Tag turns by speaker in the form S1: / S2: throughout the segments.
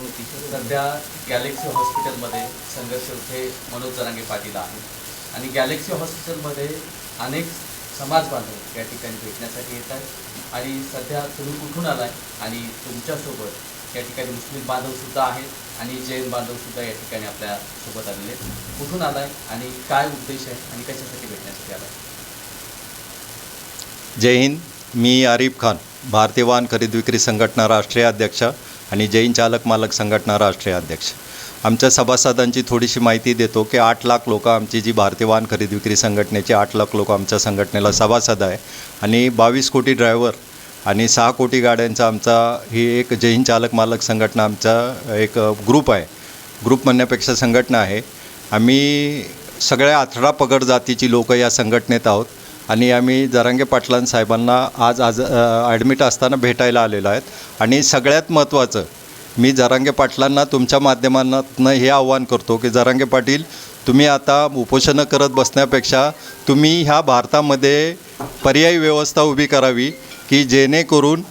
S1: सध्या गॅलेक्सी हॉस्पिटलमध्ये संघर्ष मनोज जरांगे पाटील आहे आणि गॅलेक्सी हॉस्पिटलमध्ये अनेक समाज बांधव या ठिकाणी भेटण्यासाठी येत आहेत. आणि सध्या तुम्ही कुठून आलाय आणि तुमच्यासोबत या ठिकाणी मुस्लिम बांधवसुद्धा आहेत आणि जैन बांधवसुद्धा या ठिकाणी आपल्यासोबत आलेले आहेत. कुठून आलाय आणि काय उद्देश आहे आणि कशासाठी भेटण्यासाठी आलाय?
S2: जय हिंद. मी आरिफ खान भारतीय वाहन खरेदी विक्री संघटना राष्ट्रीय अध्यक्ष. आणि जैन चालक मालक संघटना राष्ट्रीय अध्यक्ष. आमच्या सभासदांची थोडीशी माहिती देतो की आठ लाख लोक आमची जी भारतीय वाहन खरेदी विक्री संघटनेची आठ लाख लोक आमच्या संघटनेला सभासद आहे. आणि बावीस कोटी ड्रायव्हर आणि सहा कोटी गाड्यांचा आमचा ही एक जैन चालक मालक संघटना आमचा एक ग्रुप आहे. ग्रुप म्हणण्यापेक्षा संघटना आहे. आम्ही सगळ्या अठरा पगड जातीची लोक या संघटनेत आहोत. आणि आम्ही जरांगे पाटलां साहेबांना आज आज ॲडमिट असताना भेटायला आलेलो आहेत. आणि सगळ्यात महत्त्वाचं मी जरांगे पाटलांना तुमच्या माध्यमातून हे आव्हान करतो की जरांगे पाटील तुम्ही आता उपोषणं करत बसण्यापेक्षा तुम्ही ह्या भारतामध्ये पर्यायी व्यवस्था उभी करावी की जेणेकरून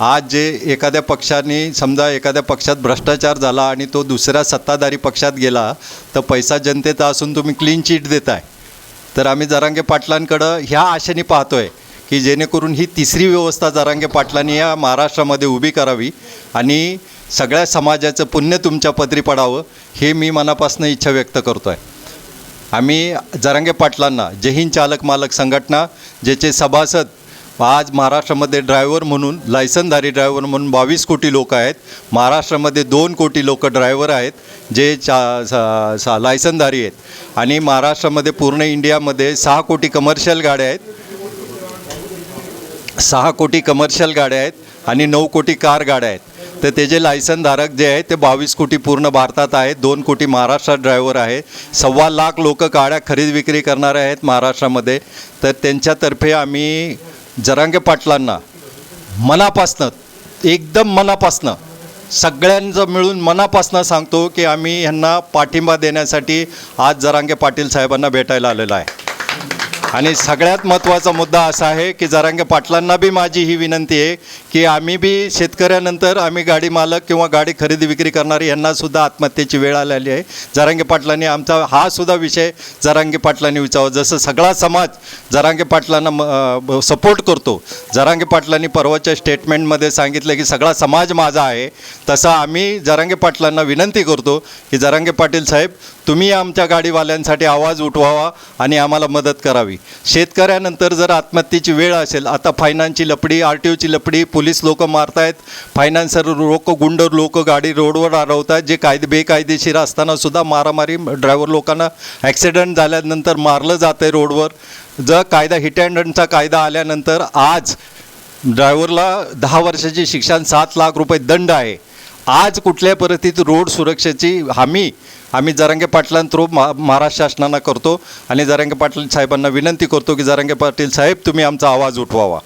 S2: आज जे एखाद्या पक्षाने समजा एखाद्या पक्षात भ्रष्टाचार झाला आणि तो दुसऱ्या सत्ताधारी पक्षात गेला तर पैसा जनतेचा असून तुम्ही क्लीन चिट देताय. तर आम्ही जरांगे पाटलांकडं ह्या आशेने पाहतो आहे की जेणेकरून ही तिसरी व्यवस्था जरांगे पाटलांनी या महाराष्ट्रामध्ये उभी करावी आणि सगळ्या समाजाचं पुण्य तुमच्या पदरी पडावं हे मी मनापासून इच्छा व्यक्त करतो आहे आम्ही जरांगे पाटलांना जय हिंद चालक मालक संघटना ज्याचे सभासद आज महाराष्ट्रामध्ये ड्रायव्हर म्हणून लायसनधारी ड्रायव्हर म्हणून बावीस कोटी लोक आहेत. महाराष्ट्रामध्ये दोन कोटी लोक ड्रायव्हर आहेत जे चा सा सा लायसनधारी आहेत. आणि महाराष्ट्रामध्ये पूर्ण इंडियामध्ये सहा कोटी कमर्शियल गाड्या आहेत. सहा कोटी कमर्शियल गाड्या आहेत आणि नऊ कोटी कार गाड्या आहेत. तर ते जे लायसनधारक जे आहेत ते बावीस कोटी पूर्ण भारतात आहेत दोन कोटी महाराष्ट्रात ड्रायव्हर आहे. सव्वा लाख लोक गाड्या खरेदी विक्री करणारे आहेत महाराष्ट्रामध्ये. तर त्यांच्यातर्फे आम्ही जरांगे पाटलांना मनापासनं एकदम मनापासनं सगळ्यांचं मिळून मनापासनं सांगतो की आम्ही ह्यांना पाठिंबा देण्यासाठी आज जरांगे पाटील साहेबांना भेटायला आलेलो आहे. आणि सगळ्यात महत्त्वाचा मुद्दा असा आहे की जरांगे पाटलांना बी माझी ही विनंती आहे की आम्ही बी शेतकऱ्यानंतर आम्ही गाडी मालक किंवा गाडी खरेदी विक्री करणारे यांनासुद्धा आत्महत्येची वेळ आलेली आहे. जरांगे पाटलांनी आमचा हा सुद्धा विषय जरांगे पाटलांनी विचारावा जसं सगळा समाज जरांगे पाटलांना सपोर्ट करतो. जरांगे पाटलांनी परवाच्या स्टेटमेंटमध्ये सांगितलं की सगळा समाज माझा आहे. तसं आम्ही जरांगे पाटलांना विनंती करतो की जरांगे पाटील साहेब तुम्ही आमच्या गाडीवाल्यांसाठी आवाज उठवावा आणि आम्हाला मदत करावी. शेतकऱ्यानंतर जर आत्महत्येची वेळ असेल आता फायनान्सची लपडी आर टी ओची लपडी पोलीस लोक मारतायत फायनान्सर लोक गुंड लोक गाडी रोडवर अडवतात जे कायदे बेकायदेशीर असताना सुद्धा मारामारी ड्रायव्हर लोकांना ॲक्सिडेंट झाल्यानंतर मारलं जातं आहे रोडवर. जर कायदा हिट अँड रनचा कायदा आल्यानंतर आज ड्रायव्हरला दहा वर्षाची शिक्षण सात लाख रुपये दंड आहे. आज कुठल्या परिस्थितीत रोड सुरक्षेची हमी आम्ही जरांगे पाटलांथ्रू मा महाराष्ट्र शासनानं करतो आणि जरांगे पाटील साहेबांना विनंती करतो की जरांगे पाटील साहेब तुम्ही आमचा आवाज उठवावा.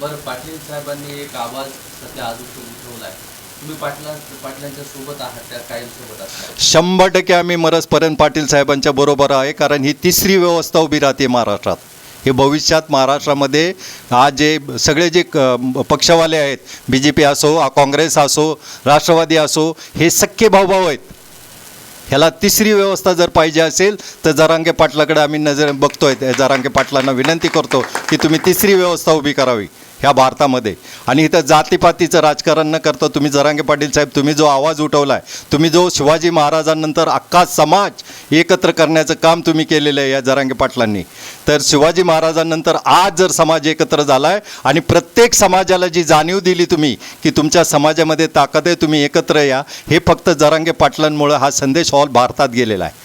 S1: बरं पाटील साहेबांनी एक आवाज सध्या आज उठवला आहे
S2: शंभर टक्के आम्ही मरसपर्यंत पाटील साहेबांच्या बरोबर आहे कारण ही तिसरी व्यवस्था उभी राहते महाराष्ट्रात. हे भविष्यात महाराष्ट्रामध्ये आज जे सगळे जे क- पक्षवाले आहेत बी जे पी असो काँग्रेस असो राष्ट्रवादी असो हे सख्खे भाऊभाऊ आहेत. ह्याला तिसरी व्यवस्था जर पाहिजे असेल तर जरांगे पाटलाकडे आम्ही नजर बघतोय. त्या जरांगे पाटलांना विनंती करतो की तुम्ही तिसरी व्यवस्था उभी करावी. ह्या भारतामध्ये. आणि इथं जातीपातीचं राजकारण न करता तुम्ही जरांगे पाटील साहेब तुम्ही जो आवाज उठवला आहे तुम्ही जो शिवाजी महाराजांनंतर अख्खा समाज एकत्र करण्याचं काम तुम्ही केलेलं आहे या जरांगे पाटलांनी. तर शिवाजी महाराजांनंतर आज जर समाज एकत्र झाला आहे आणि प्रत्येक समाजाला जी जाणीव दिली तुम्ही की तुमच्या समाजामध्ये ताकद आहे तुम्ही एकत्र या हे फक्त जरांगे पाटलांमुळं हा संदेश हॉल भारतात गेलेला आहे.